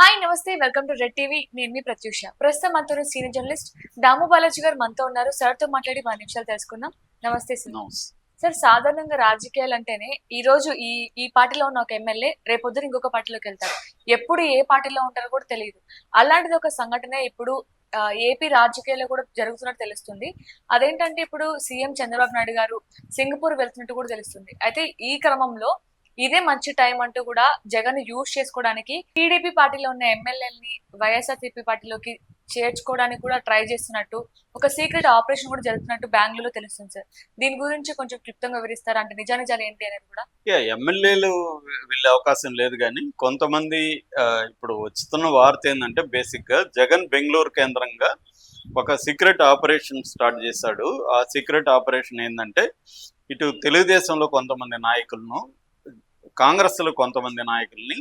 Hi నమస్తే welcome to red TV. నేను మీ ప్రత్యూష. ప్రస్తుతం మనతో సీనియర్ జర్నలిస్ట్ దాము బాలాజీ గారు మనతో ఉన్నారు. సార్తో మాట్లాడి పది నిమిషాలు తెలుసుకుందాం. నమస్తే సార్. సార్ సాధారణంగా రాజకీయాలు అంటేనే ఈ రోజు ఈ ఈ పార్టీలో ఉన్న ఒక ఎమ్మెల్యే రేపొద్దున ఇంకొక పార్టీలోకి వెళ్తారు. ఎప్పుడు ఏ పార్టీలో ఉంటారో కూడా తెలియదు. అలాంటిది ఒక సంఘటన ఇప్పుడు ఏపీ రాజకీయాల్లో కూడా జరుగుతున్నట్టు తెలుస్తుంది. అదేంటంటే ఇప్పుడు సీఎం చంద్రబాబు నాయుడు గారు సింగపూర్ వెళ్తున్నట్టు కూడా తెలుస్తుంది. అయితే ఈ క్రమంలో ఇదే మంచి టైం అంటూ కూడా జగన్ యూజ్ చేసుకోవడానికి టీడీపీ పార్టీలో ఉన్న ఎమ్మెల్యేలని వైఎస్ఆర్సీపీ పార్టీలోకి చేర్చుకోవడానికి కూడా ట్రై చేస్తున్నట్టు ఒక సీక్రెట్ ఆపరేషన్ కూడా జరుగుతున్నట్టు బెంగళూరులో తెలుస్తుంది సార్. దీని గురించి కొంచెం క్లుప్తంగా వివరిస్తారు? అంటే నిజానిజాలు ఏంటి అనేది కూడా? ఎమ్మెల్యేలు వెళ్ళే అవకాశం లేదు కానీ కొంతమంది ఆ, ఇప్పుడు వస్తున్న వార్త ఏంటంటే బేసిక్గా జగన్ బెంగళూరు కేంద్రంగా ఒక సీక్రెట్ ఆపరేషన్ స్టార్ట్ చేశాడు. ఆ సీక్రెట్ ఆపరేషన్ ఏంటంటే ఇటు తెలుగుదేశంలో కొంతమంది నాయకులను కాంగ్రెస్లో కొంతమంది నాయకుల్ని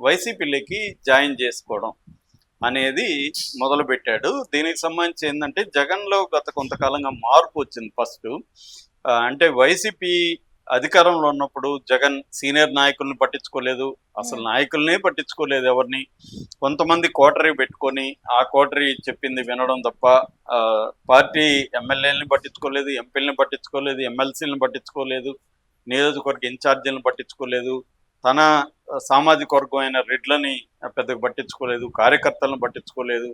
వైసీపీలోకి జాయిన్ చేసుకోవడం అనేది మొదలు పెట్టాడు దీనికి సంబంధించి ఏంటంటే జగన్లో గత కొంతకాలంగా మార్పు వచ్చింది ఫస్ట్. అంటే వైసీపీ అధికారంలో ఉన్నప్పుడు జగన్ సీనియర్ నాయకుల్ని పట్టించుకోలేదు. అసలు నాయకుల్నే పట్టించుకోలేదు ఎవరిని. కొంతమంది కోటరీ పెట్టుకొని ఆ కోటరీ చెప్పింది వినడం తప్ప పార్టీ ఎమ్మెల్యేలని పట్టించుకోలేదు ఎంపీలని పట్టించుకోలేదు ఎమ్మెల్సీలను పట్టించుకోలేదు. నియోజకవర్గ ఇన్ఛార్జీలను పట్టించుకోలేదు తన సామాజిక వర్గం అయిన రెడ్లని పెద్దగా పట్టించుకోలేదు కార్యకర్తలను పట్టించుకోలేదు.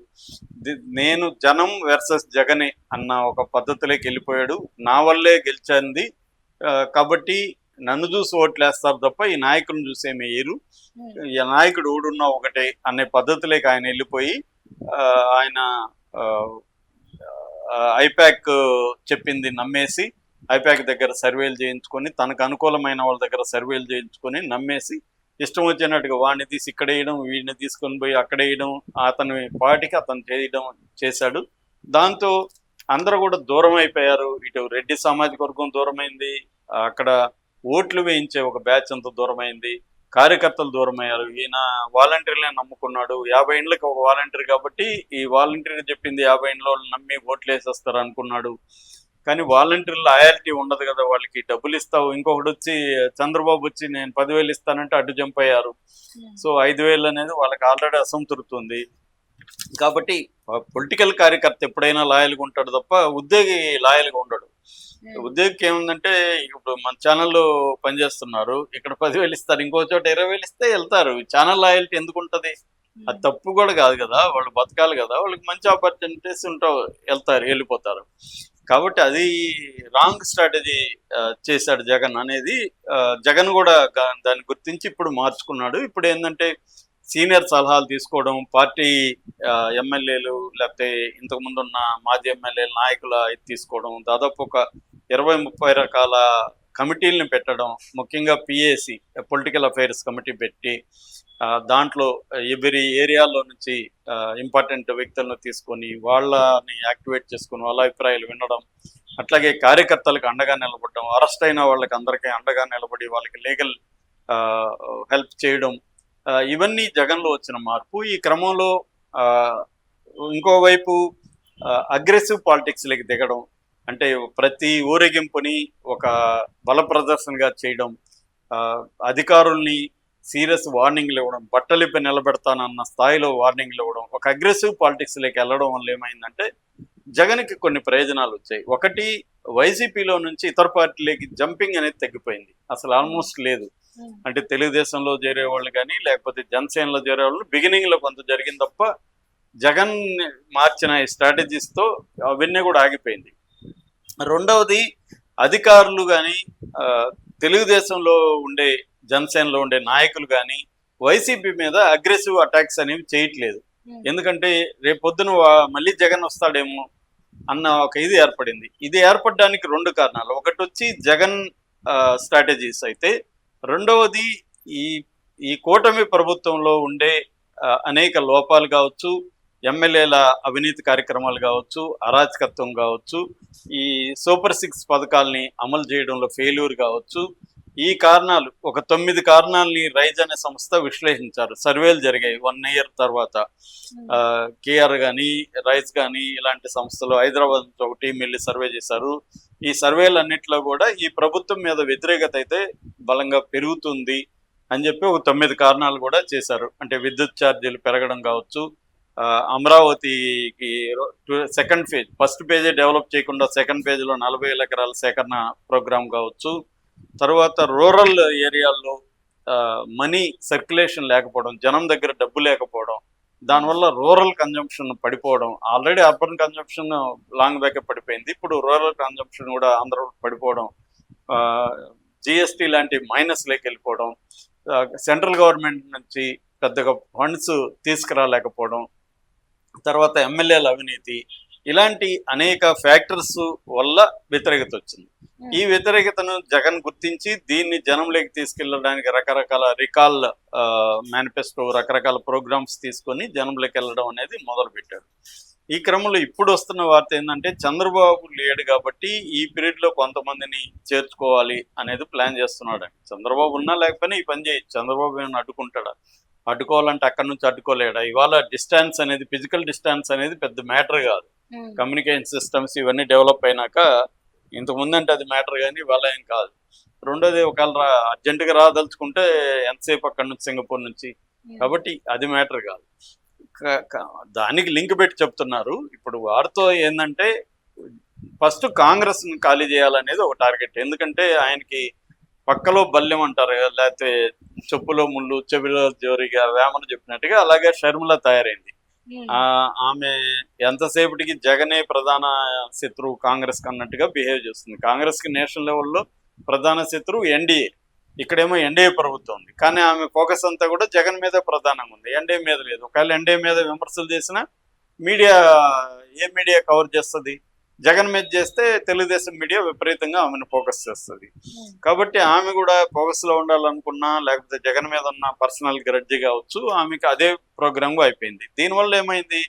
నేను జనం వర్సెస్ జగనే అన్న ఒక పద్ధతిలోకి వెళ్ళిపోయాడు. నా వల్లే గెలిచింది. కాబట్టి నన్ను చూసి ఓట్లేస్తారు తప్ప ఈ నాయకులను చూసేమి వేయరు. ఈ నాయకుడు ఊడున్నా ఒకటే అనే పద్ధతిలోకి ఆయన వెళ్ళిపోయి ఆయన ఐపాక్ చెప్పింది నమ్మేసి ఐపాక్ దగ్గర సర్వేలు చేయించుకొని తనకు అనుకూలమైన వాళ్ళ దగ్గర సర్వేలు చేయించుకొని నమ్మేసి ఇష్టం వచ్చినట్టుగా వాడిని తీసి ఇక్కడ వేయడం వీడిని తీసుకొని పోయి అక్కడ వేయడం అతని పాటికి అతను చేయడం చేశాడు. దాంతో అందరూ కూడా దూరం అయిపోయారు. ఇటు రెడ్డి సామాజిక వర్గం దూరమైంది. అక్కడ ఓట్లు వేయించే ఒక బ్యాచ్ అంతా దూరమైంది. కార్యకర్తలు దూరమయ్యారు. ఈయన వాలంటీర్లే నమ్ముకున్నాడు. యాభై ఏళ్ళకి ఒక వాలంటీర్ కాబట్టి ఈ వాలంటీర్ చెప్పింది యాభై ఏళ్ళ వాళ్ళు నమ్మి ఓట్లు వేసేస్తారు అనుకున్నాడు. కానీ వాలంటీర్ల లాయాలిటీ ఉండదు కదా వాళ్ళకి డబ్బులు ఇస్తావు ఇంకొకటి వచ్చి చంద్రబాబు వచ్చి నేను పదివేలు ఇస్తానంటే అడ్డు జంప్ అయ్యారు. సో ఐదు వేలు అనేది వాళ్ళకి ఆల్రెడీ అసంతృప్తి ఉంది కాబట్టి పొలిటికల్ కార్యకర్త ఎప్పుడైనా లాయల్గా ఉంటాడు తప్ప ఉద్యోగి లాయల్గా ఉండడు. ఉద్యోగికి ఏముందంటే ఇప్పుడు మన ఛానల్లో పనిచేస్తున్నారు ఇక్కడ పదివేలు ఇస్తారు ఇంకో చోట ఇరవై వేలు ఇస్తే వెళ్తారు. ఛానల్ లాయల్టీ ఎందుకు ఉంటది? అది తప్పు కూడా కాదు కదా వాళ్ళు బతకాలి కదా వాళ్ళకి మంచి ఆపర్చునిటీస్ ఉంటావు వెళ్తారు వెళ్ళిపోతారు. కాబట్టి అది రాంగ్ స్ట్రాటజీ చేశాడు జగన్ అనేది జగన్ కూడా దాన్ని గుర్తించి ఇప్పుడు మార్చుకున్నాడు. ఇప్పుడు ఏంటంటే సీనియర్ సలహాలు తీసుకోవడం పార్టీ ఎమ్మెల్యేలు లేకపోతే ఇంతకు ఉన్న మాజీ ఎమ్మెల్యేల నాయకుల తీసుకోవడం దాదాపు ఒక ఇరవై ముప్పై రకాల కమిటీలను పెట్టడం ముఖ్యంగా పిఏసి పొలిటికల్ అఫైర్స్ కమిటీ పెట్టి దాంట్లో ఎవరి ఏరియాలో నుంచి ఇంపార్టెంట్ వ్యక్తులను తీసుకొని వాళ్ళని యాక్టివేట్ చేసుకొని వాళ్ళ అభిప్రాయాలు వినడం అట్లాగే కార్యకర్తలకు అండగా నిలబడడం అరెస్ట్ అయిన వాళ్ళకి అందరికీ అండగా నిలబడి వాళ్ళకి లీగల్ హెల్ప్ చేయడం ఇవన్నీ జగన్లో వచ్చిన మార్పు. ఈ క్రమంలో ఆ, ఇంకోవైపు అగ్రెసివ్ పాలిటిక్స్లోకి దిగడం అంటే ప్రతి ఊరేగింపుని ఒక బల ప్రదర్శనగా చేయడం అధికారుల్ని సీరియస్ వార్నింగ్లు ఇవ్వడం బట్టలిప్పి నిలబెడతానన్న స్థాయిలో వార్నింగ్లు ఇవ్వడం ఒక అగ్రెసివ్ పాలిటిక్స్లోకి వెళ్ళడం వల్ల ఏమైందంటే జగన్కి కొన్ని ప్రయోజనాలు వచ్చాయి. ఒకటి వైసీపీలో నుంచి ఇతర పార్టీలకి జంపింగ్ అనేది తగ్గిపోయింది. అసలు ఆల్మోస్ట్ లేదు. అంటే తెలుగుదేశంలో చేరే వాళ్ళు కానీ లేకపోతే జనసేనలో చేరే వాళ్ళు బిగినింగ్లో కొంత జరిగింది తప్ప జగన్ మార్చిన ఈ strategies తో అవన్నీ కూడా ఆగిపోయింది. రెండవది అధికారులు కానీ తెలుగుదేశంలో ఉండే జనసేనలో ఉండే నాయకులు కానీ వైసీపీ మీద అగ్రెసివ్ అటాక్స్ అనేవి చేయట్లేదు. ఎందుకంటే రేపు పొద్దున వా- మళ్ళీ జగన్ వస్తాడేమో అన్న ఒక ఇది ఏర్పడింది. ఇది ఏర్పడడానికి రెండు కారణాలు. ఒకటి వచ్చి జగన్ స్ట్రాటజీస్ అయితే రెండవది ఈ ఈ కూటమి ప్రభుత్వంలో ఉండే అనేక లోపాలు కావచ్చు ఎమ్మెల్యేల అవినీతి కార్యక్రమాలు కావచ్చు అరాచకత్వం కావచ్చు ఈ సూపర్ సిక్స్ పథకాల్ని అమలు చేయడంలో ఫెయిల్యూర్ కావచ్చు. ఈ కారణాలు ఒక తొమ్మిది కారణాలని రైజ్ అనే సంస్థ విశ్లేషించారు. సర్వేలు జరిగాయి. వన్ ఇయర్ తర్వాత కేఆర్ కానీ రైస్ కానీ ఇలాంటి సంస్థలు హైదరాబాద్ ఒక టీం వెళ్ళి సర్వే చేశారు. ఈ సర్వేలన్నింటిలో కూడా ఈ ప్రభుత్వం మీద వ్యతిరేకత అయితే బలంగా పెరుగుతుంది అని చెప్పి ఒక తొమ్మిది కారణాలు కూడా చేశారు. అంటే విద్యుత్ ఛార్జీలు పెరగడం కావచ్చు అమరావతికి సెకండ్ ఫేజ్ ఫస్ట్ పేజే డెవలప్ చేయకుండా సెకండ్ పేజీలో నలభై వేల ఎకరాల సేకరణ ప్రోగ్రామ్ కావచ్చు. తర్వాత రూరల్ ఏరియాల్లో మనీ సర్క్యులేషన్ లేకపోవడం జనం దగ్గర డబ్బు లేకపోవడం దానివల్ల రూరల్ కన్జంప్షన్ పడిపోవడం already urban consumption long back పడిపోయింది. ఇప్పుడు రూరల్ కన్జంప్షన్ కూడా అందరూ పడిపోవడం జిఎస్టీ లాంటి మైనస్లోకి వెళ్ళిపోవడం సెంట్రల్ గవర్నమెంట్ నుంచి పెద్దగా ఫండ్స్ తీసుకురాలేకపోవడం తర్వాత ఎమ్మెల్యేల అవినీతి ఇలాంటి అనేక ఫ్యాక్టర్స్ వల్ల వ్యతిరేకత వచ్చింది. ఈ వ్యతిరేకతను జగన్ గుర్తించి దీన్ని జనంలోకి తీసుకెళ్ళడానికి రకరకాల రికాల్ మేనిఫెస్టో రకరకాల ప్రోగ్రామ్స్ తీసుకొని జనంలోకి వెళ్ళడం అనేది మొదలు పెట్టాడు ఈ క్రమంలో ఇప్పుడు వస్తున్న వార్త ఏంటంటే చంద్రబాబు లేడు కాబట్టి ఈ పీరియడ్లో కొంతమందిని చేర్చుకోవాలి అనేది ప్లాన్ చేస్తున్నాడు చంద్రబాబు ఉన్నా లేకపోయినా ఈ పని చేయొచ్చు. చంద్రబాబు ఏమైనా అడ్డుకుంటాడా? అడ్డుకోవాలంటే అక్కడి నుంచి అడ్డుకోలేడా? ఇవాళ డిస్టెన్స్ అనేది ఫిజికల్ డిస్టెన్స్ అనేది పెద్ద మ్యాటర్ కాదు. కమ్యూనికేషన్ సిస్టమ్స్ ఇవన్నీ డెవలప్ అయినాక ఇంతకు ముందంటే అది మ్యాటర్ కానీ ఇవాళ ఏం కాదు. రెండోది ఒకవేళ రా అర్జెంటుగా రాదలుచుకుంటే ఎంతసేపు అక్కడి నుంచి సింగపూర్ నుంచి? కాబట్టి అది మ్యాటర్ కాదు. దానికి లింక్ పెట్టి చెప్తున్నారు. ఇప్పుడు వారితో ఏంటంటే ఫస్ట్ కాంగ్రెస్ని ఖాళీ చేయాలనేది ఒక టార్గెట్. ఎందుకంటే ఆయనకి పక్కలో బల్యం అంటారు లేకపోతే చెప్పులో ముళ్ళు చెవిలో జోరిగా వేమన చెప్పినట్టుగా అలాగే షర్మిల తయారైంది. ఆ, ఆమె ఎంతసేపటికి జగనే ప్రధాన శత్రువు కాంగ్రెస్కి అన్నట్టుగా బిహేవ్ చేస్తుంది. కాంగ్రెస్కి నేషనల్ లెవెల్లో ప్రధాన శత్రువు ఎన్డీఏ. ఇక్కడేమో ఎన్డీఏ ప్రభుత్వం ఉంది. కానీ ఆమె ఫోకస్ అంతా కూడా జగన్ మీద ప్రధానంగా ఉంది. ఎన్డీఏ మీద లేదు. ఒకవేళ ఎన్డీఏ మీద విమర్శలు చేసినా మీడియా ఏ మీడియా కవర్ చేస్తుంది? జగన్ మీద చేస్తే తెలుగుదేశం మీడియా విపరీతంగా ఆమెను ఫోకస్ చేస్తుంది. ఉమ్, కాబట్టి ఆమె కూడా ఫోకస్లో ఉండాలనుకున్నా లేకపోతే జగన్ మీద ఉన్న పర్సనల్ గ్రడ్జి కావచ్చు ఆమెకి అదే ప్రోగ్రామ్ అయిపోయింది. దీనివల్ల ఏమైంది?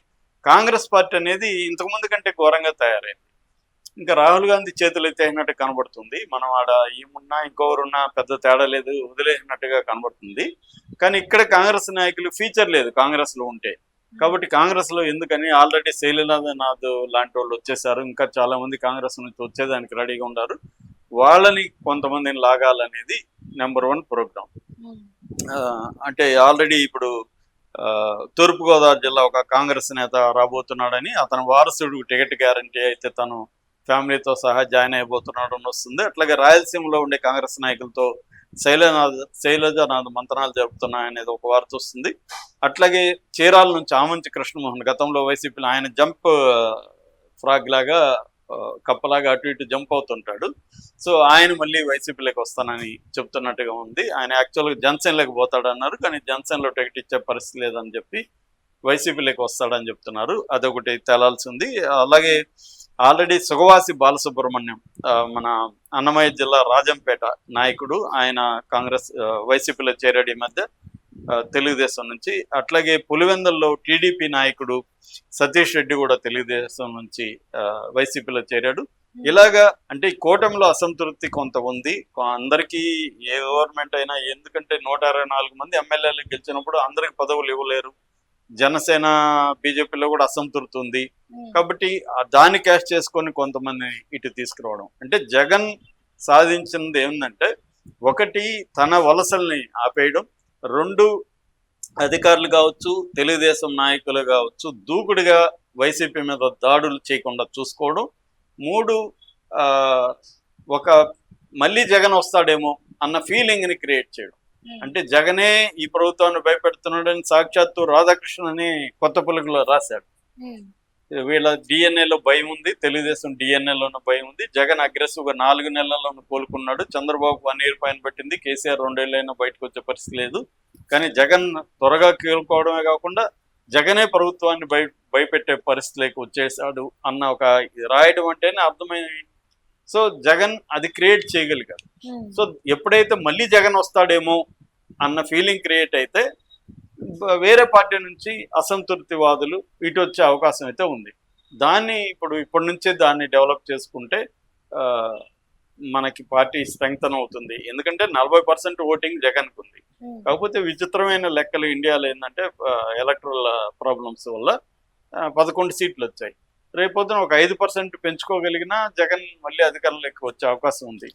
కాంగ్రెస్ పార్టీ అనేది ఇంతకు ముందు కంటే ఘోరంగా తయారైంది. ఇంకా రాహుల్ గాంధీ చేతులు ఎత్తేసినట్టు కనబడుతుంది. మనం ఆడ ఏమున్నా ఇంకొకరున్నా పెద్ద తేడా లేదు వదిలేసినట్టుగా కనబడుతుంది. కానీ ఇక్కడ కాంగ్రెస్ నాయకులు ఫీచర్ లేదు కాంగ్రెస్లో ఉంటే. కాబట్టి కాంగ్రెస్లో ఎందుకని? ఆల్రెడీ శైలనాథ్ లాంటి వాళ్ళు వచ్చేసారు. ఇంకా చాలా మంది కాంగ్రెస్ నుంచి వచ్చేదానికి రెడీగా ఉన్నారు. వాళ్ళని కొంతమందిని లాగాలనేది నెంబర్ వన్ ప్రోగ్రామ్ అంటే ఆల్రెడీ ఇప్పుడు ఆ, తూర్పుగోదావరి జిల్లా ఒక కాంగ్రెస్ నేత రాబోతున్నాడని అతని వారసుడు టికెట్ గ్యారంటీ అయితే తను ఫ్యామిలీతో సహా జాయిన్ అయిపోతున్నాడు అని వస్తుంది. అట్లాగే రాయలసీమలో ఉండే కాంగ్రెస్ నాయకులతో శైలనాథ్ మంత్రాలు చెబుతున్నాయి జరుపుతున్నాయనేది ఒక వార్త వస్తుంది. అట్లాగే చీరాల నుంచి ఆమంచి కృష్ణమోహన్ గతంలో వైసీపీలో ఆయన జంప్ ఫ్రాగ్ లాగా కప్పలాగా అటు ఇటు జంప్ అవుతుంటాడు. సో ఆయన మళ్ళీ వైసీపీలోకి వస్తానని చెప్తున్నట్టుగా ఉంది. ఆయన యాక్చువల్గా జనసేనలోకి పోతాడు అన్నారు కానీ జనసేనలో టికెట్ ఇచ్చే పరిస్థితి లేదని చెప్పి వైసీపీలోకి వస్తాడని చెప్తున్నారు. అదొకటి తేలాల్సి ఉంది అలాగే ఆల్రెడీ సుగవాసి బాలసుబ్రహ్మణ్యం మన అన్నమయ్య జిల్లా రాజంపేట నాయకుడు. ఆయన కాంగ్రెస్ వైసీపీలో చేరాడు ఈ మధ్య తెలుగుదేశం నుంచి. అట్లాగే పులివెందుల్లో టీడీపీ నాయకుడు సతీష్ రెడ్డి కూడా తెలుగుదేశం నుంచి వైసీపీలో చేరాడు. ఇలాగా అంటే కూటమిలో అసంతృప్తి కొంత ఉంది. అందరికీ ఏ గవర్నమెంట్ అయినా ఎందుకంటే నూట అరవై నాలుగు మంది ఎమ్మెల్యేలు గెలిచినప్పుడు అందరికి పదవులు ఇవ్వలేరు. జనసేన బీజేపీలో కూడా అసంతృప్తి ఉంది కాబట్టి దాన్ని క్యాష్ చేసుకొని కొంతమంది ఇటు తీసుకురావడం. అంటే జగన్ సాధించినది ఏంటంటే ఒకటి తన వలసల్ని ఆపేయడం రెండు అధికారులు కావచ్చు తెలుగుదేశం నాయకులు కావచ్చు దూకుడుగా వైసీపీ మీద దాడులు చేయకుండా చూసుకోవడం. మూడు ఒక మళ్ళీ జగన్ వస్తాడేమో అన్న ఫీలింగ్ని క్రియేట్ చేయడం. అంటే జగనే ఈ ప్రభుత్వాన్ని భయపెడుతున్నాడని సాక్షాత్తు రాధాకృష్ణ అని కొత్త పులుగులో రాశాడు. వీళ్ళ డిఎన్ఏలో భయం ఉంది తెలుగుదేశం డిఎన్ఏలోనూ భయం ఉంది. జగన్ అగ్రెసివ్గా నాలుగు నెలల్లోనూ కోలుకున్నాడు. చంద్రబాబు వన్ ఇయర్ పైన పెట్టింది కేసీఆర్ రెండేళ్ళైనా బయటకు వచ్చే పరిస్థితి లేదు. కానీ జగన్ త్వరగా కోలుకోవడమే కాకుండా జగనే ప్రభుత్వాన్ని భయ భయపెట్టే పరిస్థితిలోకి వచ్చేసాడు అన్న ఒక రాయడం అంటేనే అర్థమైంది సో జగన్ అది క్రియేట్ చేయగలిగాడు ఉమ్, సో ఎప్పుడైతే మళ్ళీ జగన్ వస్తాడేమో అన్న ఫీలింగ్ క్రియేట్ అయితే వేరే పార్టీ నుంచి అసంతృప్తివాదులు ఇటు వచ్చే అవకాశం అయితే ఉంది. దాన్ని ఇప్పుడు ఇప్పటి నుంచే దాన్ని డెవలప్ చేసుకుంటే మనకి పార్టీ స్ట్రెంగ్తన్ అవుతుంది. ఎందుకంటే నలభై పర్సెంట్ ఓటింగ్ జగన్కు ఉంది. ఉమ్, కాకపోతే విచిత్రమైన లెక్కలు ఇండియాలో ఏంటంటే ఎలక్ట్రల్ ప్రాబ్లమ్స్ వల్ల పదకొండు సీట్లు వచ్చాయి. రేపొద్దున ఒక ఐదు పర్సెంట్ పెంచుకోగలిగినా జగన్ మళ్ళీ అధికారంలోకి వచ్చే అవకాశం ఉంది.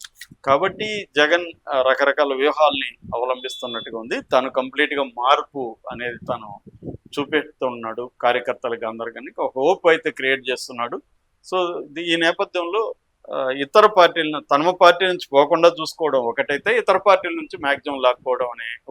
కాబట్టి జగన్ రకరకాల వ్యూహాల్ని అవలంబిస్తున్నట్టుగా ఉంది. తను కంప్లీట్గా మార్పు అనేది తను చూపెడుతున్నాడు కార్యకర్తలకి అందరికీ. ఒక హోప్ అయితే క్రియేట్ చేస్తున్నాడు. సో ఈ నేపథ్యంలో ఇతర పార్టీలను తమ పార్టీ నుంచి పోకుండా చూసుకోవడం ఒకటైతే ఇతర పార్టీల నుంచి మ్యాక్సిమం లాక్కోవడం అనే ఒక